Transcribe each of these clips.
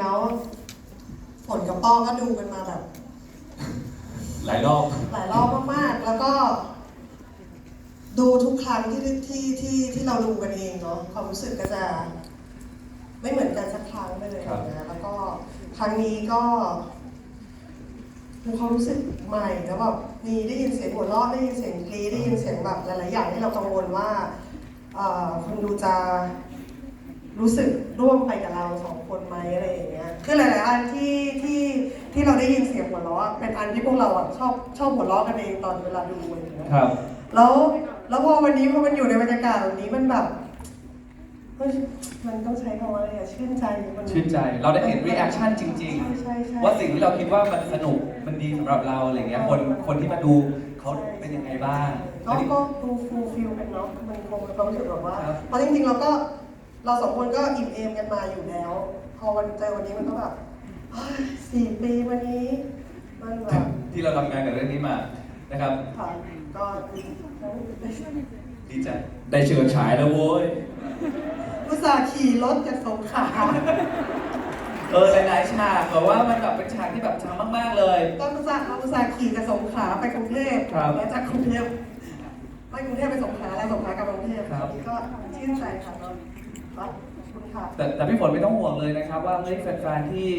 แล้วฝนกับป้อก็ดูกันมาแบบ หลายรอบ หลายรอบมากๆ แล้วก็ ดูทุกครั้งที่ที่ที่ที่เราดูกันเองเนาะความรู้สึกก็จะ ไม่เหมือนกันสักครั้งไปเลยนะแล้วก็ครั้งนี้ก็มีความรู้สึกใหม่แล้วแบบมีได้ยินเสียงหัวเราะได้ยินเสียงกรีดได้ยินเสียงแบบหลายๆอย่างที่เรากังวลว่าเอ่อคนดูจะรู้สึกร่วมไปกับเราสองคนไหม อะไรอย่างเงี้ย คือหลาย ๆ อันที่ที่ที่เราได้ยินเสียงหัวเราะเป็นอันที่พวกเราอะชอบชอบหัวเราะกันเองตอนเวลาดูอะไรอย่างเงี้ย ครับ แล้วแล้วพอวันนี้พอมันอยู่ในบรรยากาศแบบนี้มันแบบเฮ้ยมันต้องใช้คำว่าอะไรอะชื่นใจมัน ชื่นใจ เราได้เห็นรีแอคชั่นจริง ใช่ใช่ใช่ๆว่าสิ่งที่เราคิดว่ามันสนุก มันดีสำหรับเราอะไรเงี้ย คนคนที่มาดูเขาเป็นยังไงบ้างก็ก็ฟูฟูฟิลกันเนาะมันคงมีความรู้สึกแบบว่าครับเพราะจริงๆเราก็ เราสองคนก็อิ่มเอมกันมาอยู่แล้ว พอวันเจอวันนี้มันก็แบบเฮ้ยสี่ปีวันนี้มันแบบที่เราทำงานกับเรื่องนี้มานะครับ ค่ะก็ดีดีใจได้เชิญฉายแล้วโว้ยอุตส่าห์ขี่รถจากสงขลาเออหลายๆฉากแบบว่ามันแบบเป็นฉากที่แบบช้ามากๆเลยก็อุตส่าห์อุตส่าห์ขี่จากสงขลาไปกรุงเทพครับ แล้วจากกรุงเทพไปกรุงเทพไปสงขลาแล้วสงขลากลับกรุงเทพครับก็ชื่นใจค่ะ ก็ครับขอบคุณค่ะแต่แต่พี่ฝนไม่ต้องห่วงเลยนะครับ ว่าเฮ้ยแฟนๆที่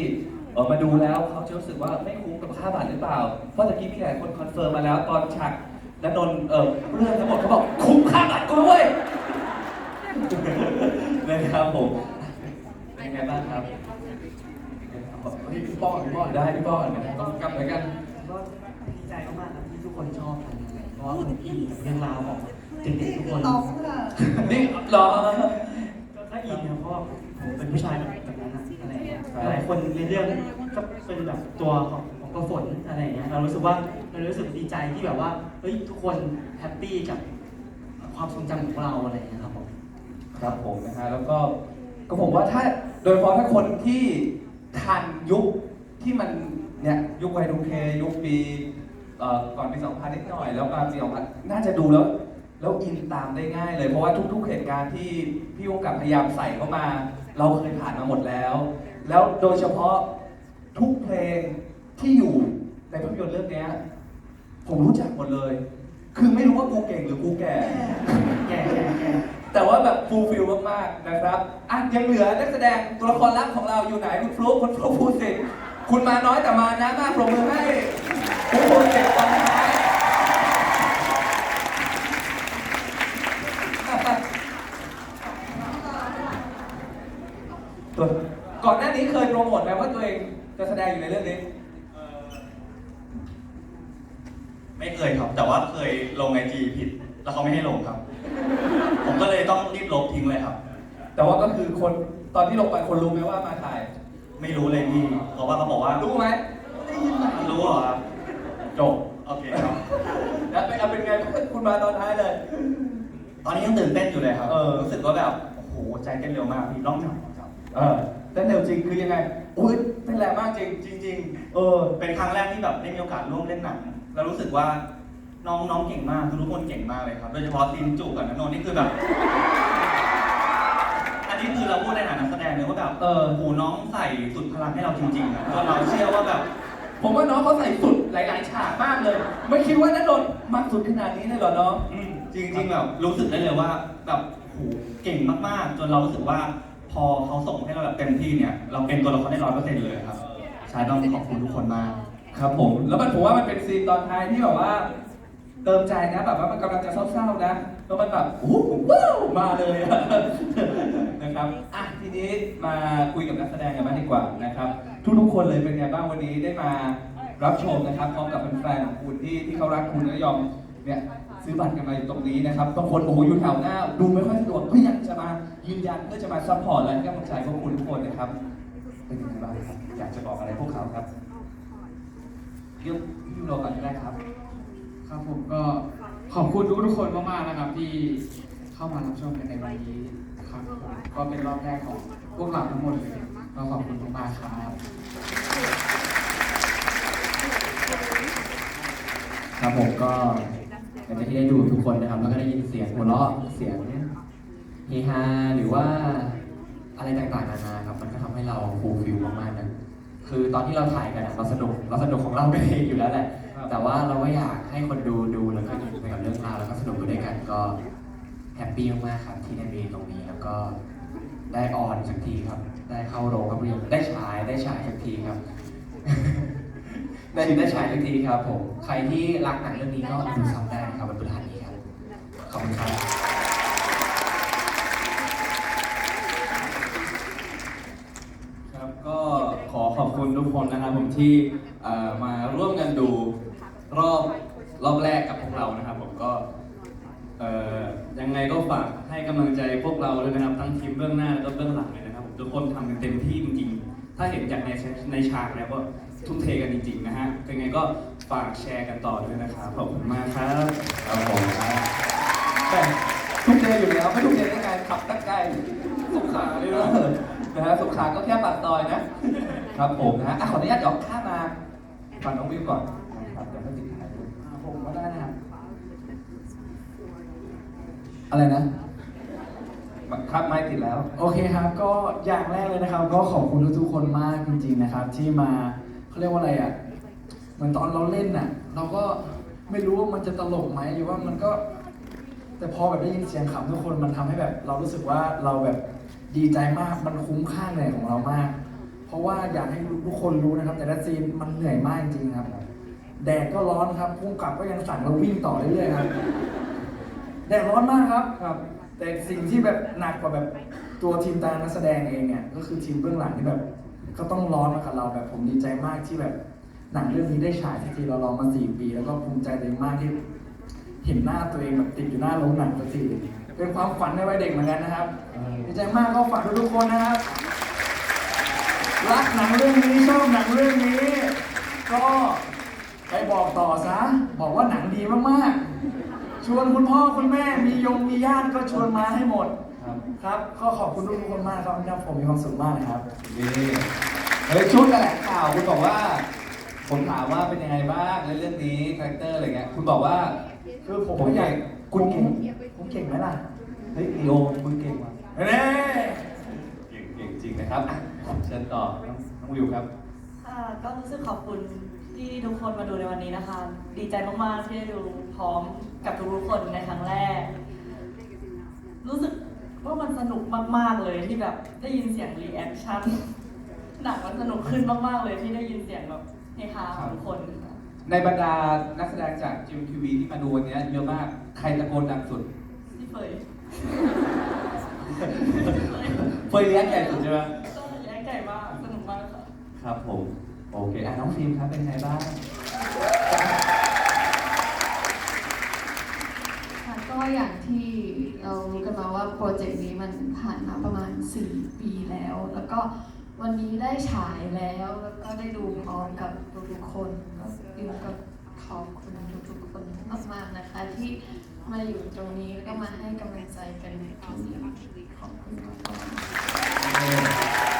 เออมาดูแล้วเขาจะรู้สึกว่าไม่คุ้มกับค่าบัตรหรือเปล่า เพราะตะกี้พี่หลายคนคอนเฟิร์มมาแล้วตอนฉากณนนท์เออเรื่องทั้งหมดเขาบอกคุ้มค่าบัตรกูด้วยนะครับผมเป็นไงบ้างครับพี่ป้อนพี่ป้อนได้พี่ป้อนต้องกลับไปกันก็ดีใจมากๆครับที่ทุกคนชอบกันเพราะว่าผมอินกับเรื่องราวของเด็กๆทุกคนตอบค่ะนี่รอ ผมเป็นผู้ชายแบบนั้นอะอะไรเงี้ยหลายคนในเรื่องก็เป็นแบบตัวของของกระฝนอะไรเงี้ยเรารู้สึกว่าเรารู้สึกดีใจที่แบบว่าเฮ้ยทุกคนแฮปปี้กับความทรงจำของเราอะไรอย่างเงี้ยครับผมครับผมนะฮะแล้วก็ก็ผมว่าถ้าโดยเฉพาะถ้าคนที่ทันยุคที่มันเนี่ยยุคไวดูเคยุคปีเอ่อก่อนปี 2000 นิดหน่อย แล้วมาปี 2000 น่าจะดูแล้ว แล้วอินตามได้ง่ายเลยเพราะว่าทุก ๆ เหตุการณ์ที่พี่โอกาสพยายามใส่เข้ามา เราเคยผ่านมาหมดแล้ว แล้วโดยเฉพาะทุกเพลงที่อยู่ในภาพยนตร์เรื่องนี้ผมรู้จักหมดเลย คือไม่รู้ว่ากูเก่งหรือกูแก่แก่แก่แต่ว่าแบบฟูลฟิลมากๆนะครับอะยังเหลือนักแสดงตัวละครลับของเราอยู่ไหนคุณฟลุ๊กคุณฟลุ๊กพูดสิคุณมาน้อยแต่มานะมากปรบมือให้ทุกคนเก็บตอนยตัวก่อนหน้านี้เคยโปรโมทไหมว่าตัวเองจะแสดงอยู่ในเรื่องนี้ ไม่เคยครับ แต่ว่าเคยลงไอจีผิด แล้วเขาไม่ให้ลงครับ ผมก็เลย ต้องรีบลบทิ้งเลยครับ แต่ว่าก็คือคนตอนที่ลงไปคนรู้ไหมว่ามาถ่าย ไม่รู้เลยพี่เพราะว่าเขาบอกว่ารู้ไหมรู้เหรอครับจบโอเคครับแล้วเป็นเอาเป็นไงคุณมาตอนท้ายเลย ตอนนี้ยังตื่นเต้นอยู่เลยครับเออ รู้สึกว่าแบบโอ้โหใจเต้นเร็วมากพี่ต้องจับครับเออเต้นเร็วจริงคือยังไงอุ้ยเต้นแรงมากจริงจริงเออๆเป็นครั้งแรกที่แบบได้มีโอกาสร่วมเล่นหนังแล้วรู้สึกว่า น้องน้องเก่งมากทุกคนเก่งมากเลยครับ โดยเฉพาะซีนจูบกับนันนนท์นี่คือแบบ อันนี้คือเราพูดในฐานะนักแสดงเลยว่าแบบเออโอ้โหน้องใส่สุดพลังให้เราจริงๆอะจนเราเชื่อว่าแบบ ผมว่าน้องเขาใส่สุดหลายๆฉากมากเลย ไม่คิดว่านันนนท์มากสุดขนาดนี้เลยเหรอน้อง อืมจริงๆแบบรู้สึกได้เลยว่าแบบโหเก่งมากๆ จนเรารู้สึกว่าพอเขาส่งให้เราแบบเต็มที่เนี่ย เราเป็นตัวละครได้ร้อยเปอร์เซ็นต์เลยครับใช่ต้องขอบคุณทุกคนมาก ครับผม แล้วมันผมว่ามันเป็นซีนตอนท้ายที่แบบว่า เติมใจนะแบบว่ามันกำลังจะเศร้าๆนะแล้วมันแบบโอ้โหว้าวมาเลยอะนะครับอะทีนี้มาคุยกับนักแสดงกันบ้างดีกว่านะครับทุกๆคนเลยเป็นไงบ้างวันนี้ได้มารับชมนะครับพร้อมกับแฟนๆของคุณที่ที่เขารักคุณและยอมเนี่ยซื้อบัตรกันมาอยู่ตรงนี้นะครับบางคนโอ้โหอยู่แถวหน้า ดูไม่ค่อยสะดวกก็ยังจะมายืนยันเพื่อจะมาซัพพอร์ตและให้กำลังใจพวกคุณทุกคนนะครับเป็นยังไงบ้างครับอยากจะบอกอะไรพวกเขาครับเรื่องพี่โรก่อนก็ได้ครับ ครับผมก็ขอบคุณทุกทุกคนมากๆนะครับ ที่เข้ามารับชมกันในวันนี้ครับผมก็เป็นรอบแรกของพวกเราทั้งหมดเลยก็ขอบคุณมากๆครับครับผมก็หลังจากที่ได้ดูทุกคนนะครับแล้วก็ได้ยินเสียงหัวเราะเสียงเฮฮาหรือว่าอะไรต่างๆนานาครับ มันก็ทำให้เราฟูลฟิลมากๆนะคือตอนที่เราถ่ายกันเราสนุกเราสนุกของเราเองอยู่แล้วแหละ แต่ว่าเราก็อยากให้คนดูดูแล้วก็อินไปกับเรื่องราวแล้วก็สนุกไปด้วยกันก็แฮปปี้มากๆครับที่ได้มีตรงนี้แล้วก็ได้ออนสักทีครับ ได้เข้าโรงภาพยนตร์ได้ฉายได้ฉายสักทีครับ ได้ได้ฉายสักทีครับผม ใครที่รักหนังเรื่องนี้ก็ดูซ้ำได้นะครับวันพฤหัสนี้ครับ ขอบคุณครับครับก็ขอขอบคุณทุกคนนะครับผมที่เอ่อมาร่วมกันดูรอบรอบแรกกับพวกเรานะครับ ผมก็เอ่อยังไงก็ฝากให้กำลังใจพวกเราด้วย นะครับทั้งทีมเบื้องหน้าแล้วก็เบื้องหลังเลยนะครับผมทุกคนทำกันเต็มที่จริงๆ ถ้าเห็นจากในในฉากแล้วก็ทุ่มเทกันจริงๆนะฮะยังไงก็ฝากแชร์กันต่อด้วยนะครับขอบคุณมากครับครับผมแต่ทุกเดย์อยู่แล้วไม่ทุกเดย์ได้ไงขับตั้งใกล้สงขลาเลยเนอะนะฮะสงขลาก็แค่ปากซอยนะครับผมนะฮะอะขออนุญาตเดี๋ยวข้ามมาฟังน้องวิวก่อนนะครับเดี๋ยวให้ติดท้ายดูผมก็ได้นะครับอะไรนะ ครับไม่ติดแล้ว โอเคครับ ก็อย่างแรกเลยนะครับ ก็ขอบคุณทุกๆคนมากจริงๆนะครับ ที่มาเขาเรียกว่าอะไรอะเหมือนตอนเราเล่นน่ะ เราก็ไม่รู้ว่ามันจะตลกไหมหรือว่ามันก็ แต่พอแบบได้ยินเสียงขำทุกคนมันทำให้แบบ เรารู้สึกว่าเราแบบดีใจมากมันคุ้มค่าเหนื่อยของเรามาก เพราะว่าอยากให้ทุกคนรู้นะครับ แต่ละซีนมันเหนื่อยมากจริงๆครับ แดดก็ร้อนครับพุ่งกลับก็ยังสั่งเราวิ่งต่อเรื่อยๆครับ แดดร้อนมากครับครับ แต่สิ่งที่แบบหนักกว่าแบบตัวทีมตานักแสดงเองเนี่ยก็คือทีมเบื้องหลังที่แบบก็ต้องร้อนมากับเราแบบผมดีใจมากที่แบบหนังเรื่องนี้ได้ฉายสักทีเรารอมาสี่ปี แล้วก็ภูมิใจตัวเองมากที่เห็นหน้าตัวเองแบบติดอยู่หน้าโรงหนังสักทีเป็นความฝันในวัยเด็กเหมือนกันนะครับดีใจมากก็ฝากทุกๆคนนะครับรักหนังเรื่องนี้ชอบหนังเรื่องนี้ ก็ไปบอกต่อซะ บอกว่าหนังดีมากๆ ชวนคุณพ่อคุณแม่มียงมีญาติก็ชวนมาให้หมดครับครับก็ขอบคุณทุกๆคนมากครับที่ทำผมมีความสุขมากเลยครับนี่เฮ้ยชุดแถลงข่าวคุณบอกว่า ผมถามว่าเป็นยังไงบ้างในเรื่องนี้คาแรคเตอร์อะไรเงี้ยคุณบอกว่าคือผมผมก็อยากเก่งคุณเก่งผมเก่งไหมล่ะเฮ้ยลีโอคุณเก่งว่ะเฮ้ยเก่งเก่งจริงนะครับอะเชิญต่อน้องน้องวิวครับค่ะก็รู้สึกขอบคุณ ที่ทุกคนมาดูในวันนี้นะคะ ดีใจมากๆที่ได้ดูพร้อมกับทุกๆคนในครั้งแรก รู้สึกว่ามันสนุกมากๆเลยที่แบบได้ยินเสียงรีแอคชั่นหนังมันสนุกขึ้นมากๆเลยที่ได้ยินเสียงแบบเฮฮาของทุกคนค่ะในบรรดานักแสดงจากจิมทีวีที่มาดูวันนี้เยอะมาก ใครตะโกนดังสุดที่เฟยเฟยเลี้ยงใหญ่สุดใช่ไหมก็แย้ไก่มากสนุกมากค่ะ ครับผม โอเคอะน้องฟิล์มครับเป็นไงบ้างค่ะก็อย่างที่เรารู้กันมาว่าโปรเจกต์นี้มันผ่านมาประมาณ 4 ปีแล้ว แล้วก็วันนี้ได้ฉายแล้วแล้วก็ได้ดูพร้อมกับทุกๆคนก็อยู่กับขอบคุณทุกๆคนมากๆนะคะ ที่มาอยู่ตรงนี้แล้วก็มาให้กำลังใจกันในตรงนี้ขอบคุณมาก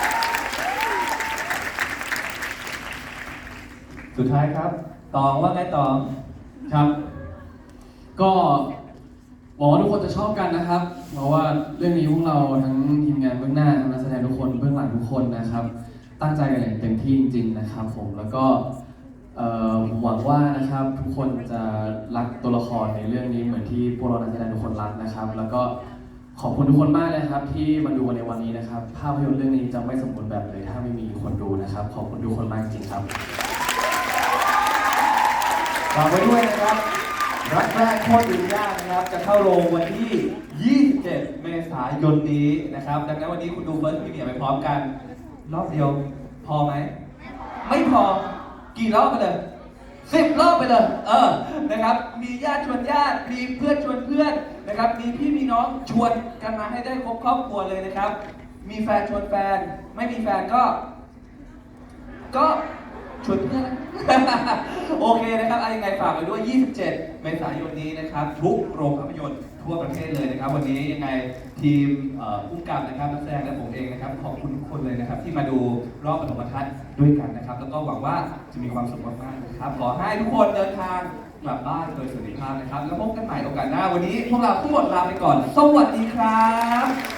สุดท้ายครับตองว่าไงตองครับ ก็หวังว่าทุกคนจะชอบกันนะครับ เพราะว่าเรื่องนี้พวกเราทั้งทีมงานเบื้องหน้าทั้งนักแสดงทุกคนเบื้องหลังทุกคนนะครับ ตั้งใจกันอย่างเต็มที่จริง ๆ นะครับ ผมแล้วก็เอ่อหวังว่านะครับทุกคนจะรักตัวละครในเรื่องนี้เหมือนที่พวกเรานักแสดงทุกคนรักนะครับ แล้วก็ขอบคุณทุกคนมากเลยครับ ที่มาดูในวันนี้นะครับ ภาพยนตร์เรื่องนี้จะไม่สมบูรณ์แบบเลย ถ้าไม่มีคนดูนะครับ ขอบคุณทุกคนมากจริงๆครับากไว้ด้วยนะครับ รักแรกโคตรดื่มยากนะครับ จะเข้าโรงวันที่ 27 เมษายนนี้นะครับ ดังนั้นวันนี้คุณดูเฟิร์สพรีเมียร์ไปพร้อมกัน รอบเดียว พอไหม ไม่พอ กี่รอบไปเลยสิบรอบไปเลย เออ นะครับ มีญาติชวนญาติ มีเพื่อนชวนเพื่อนนะครับ มีพี่มีน้องชวนกันมาให้ได้ครบครอบครัวเลยนะครับ มีแฟนชวนแฟน ไม่มีแฟนก็ ก็ ชวนเพื่อนนะโอเคนะครับอะไรยังไงฝากไว้ด้วย 27 เมษายนนี้นะครับ ทุกโรงภาพยนตร์ทั่วประเทศเลยนะครับ วันนี้ยังไงทีมผู้กำกับนะครับนักแสดงและผมเองนะครับ ขอบคุณทุกคนเลยนะครับ ที่มาดูรอบปฐมทัศน์ด้วยกันนะครับ แล้วก็หวังว่าจะมีความสุขมากๆนะครับขอให้ทุกคนเดินทางกลับบ้านโดยสวัสดิภาพนะครับ แล้วพบกันใหม่โอกาสหน้าวันนี้พวกเราทั้งหมดลาไปก่อน สวัสดีครับ